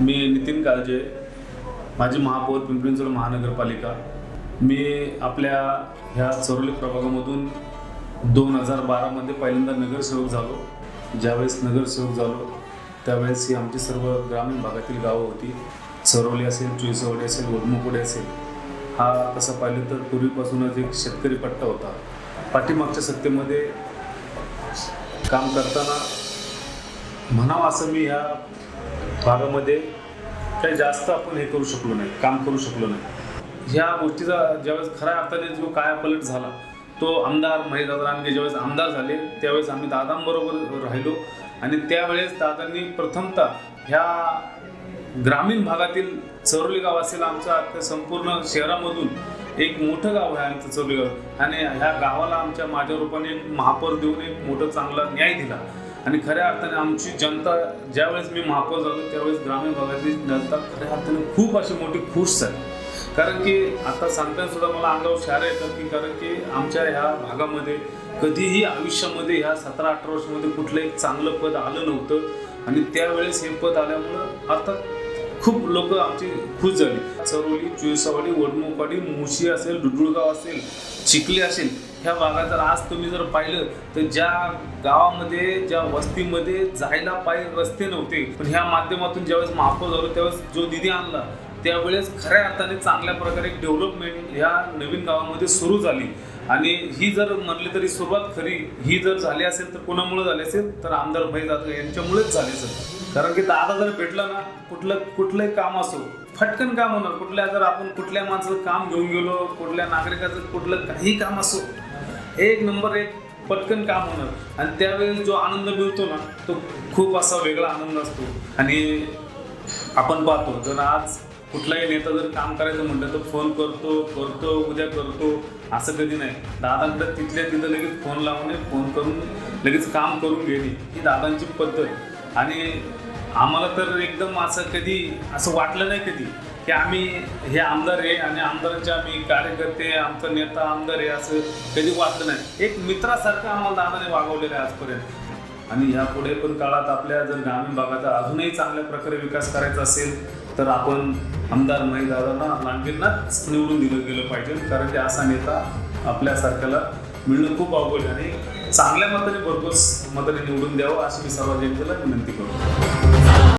मी नितीन काळजे माझी महापौर पिंपरी महानगरपालिका. मी आपल्या ह्या चरोली प्रभागामधून दोन हजार बारामध्ये पहिल्यांदा नगरसेवक झालो. ज्यावेळेस नगरसेवक झालो त्यावेळेस ही आमची सर्व ग्रामीण भागातील गावं होती. चरोली असेल चुईसवडी असेल वडमुकोडे असेल. हा तसं पाहिलं तर पूर्वीपासूनच एक शेतकरी पट्टा होता. पाठीमागच्या सत्तेमध्ये काम करताना म्हणावं असं मी ह्या भागामध्ये काही जास्त आपण हे करू शकलो नाही काम करू शकलो नाही. ह्या गोष्टीचा ज्यावेळेस खऱ्या अर्थाने जो कायापलट झाला तो आमदार महेशदादा रानगे ज्यावेळेस आमदार झाले त्यावेळेस आम्ही दादांबरोबर राहिलो आणि त्यावेळेस दादांनी प्रथमतः ह्या ग्रामीण भागातील चरोली गाव असेल आमचं आता संपूर्ण शहरामधून एक मोठं गाव आहे आमचं चरोली गाव. आणि ह्या गावाला आमच्या माझ्या रूपाने एक महापौर देऊन एक मोठं चांगला न्याय दिला. आणि खऱ्या अर्थाने आमची जनता ज्यावेळेस मी महापौर झालो त्यावेळेस ग्रामीण भागातली जनता खऱ्या अर्थाने खूप अशी मोठी खुश झाली. कारण की आता सांगताना सुद्धा मला अंगावर शार येतात की कारण की आमच्या ह्या भागामध्ये कधीही आयुष्यामध्ये ह्या सतरा अठरा वर्षामध्ये कुठलं एक चांगलं पद आलं नव्हतं. आणि त्यावेळेस हे पद आल्यामुळं अर्थात खूप लोक आमची खुश झाली. चरोली चुईसावाडी वडमुखवाडी मुशी असेल डुडुळगाव असेल चिखली असेल ह्या भागात जर आज तुम्ही जर पाहिलं तर ज्या गावामध्ये ज्या वस्तीमध्ये जायला पाय रस्ते नव्हते पण ह्या माध्यमातून ज्यावेळेस महापौर झालो त्यावेळेस जो निधी आणला त्यावेळेस खऱ्या अर्थाने चांगल्या प्रकारे डेव्हलपमेंट ह्या नवीन गावामध्ये सुरू झाली. आणि ही जर म्हटली तरी सुरुवात खरी ही जर झाली असेल तर कोणामुळे झाली असेल? तर आमदार भाई जाधव यांच्यामुळेच झाली असेल. कारण की दादा जर भेटला ना कुठलं कुठलंही काम असो फटकन काम होणार. कुठल्या जर आपण कुठल्या माणसाचं काम घेऊन गेलो कुठल्या नागरिकाचं कुठलं काही काम असो एक नंबर एक पटकन काम होणार. आणि त्यावेळेस जो आनंद मिळतो ना तो खूप असा वेगळा आनंद असतो. आणि आपण पाहतो जर आज कुठलाही नेता जर काम करायचं म्हटलं तर फोन करतो करतो उद्या करतो असं कधी नाही. दादांकडे तिथल्या तिथं लगेच फोन लावणे फोन करून लगेच काम करून घेणे ही दादांची पद्धत. आणि आम्हाला तर एकदम असं कधी असं वाटलं नाही कधी की आम्ही हे आमदार आहे आणि आमदारांचे आम्ही कार्यकर्ते आमचा नेता आमदार आहे असं कधी वाटलं नाही. एक मित्रासारखं आम्हाला दादाने वागवलेलं आहे आजपर्यंत. आणि ह्या पुढे पण काळात आपल्या जर ग्रामीण भागाचा अजूनही चांगल्या प्रकारे विकास करायचा असेल तर आपण आमदार दादांना लांबींनाच निवडून दिलं गेलं पाहिजे. कारण की असा नेता आपल्यासारख्याला मिळणं खूप अवघड आहे आणि चांगल्या मताने भरपूर मताने निवडून द्यावं अशी मी सर्व जनतेला विनंती करतो.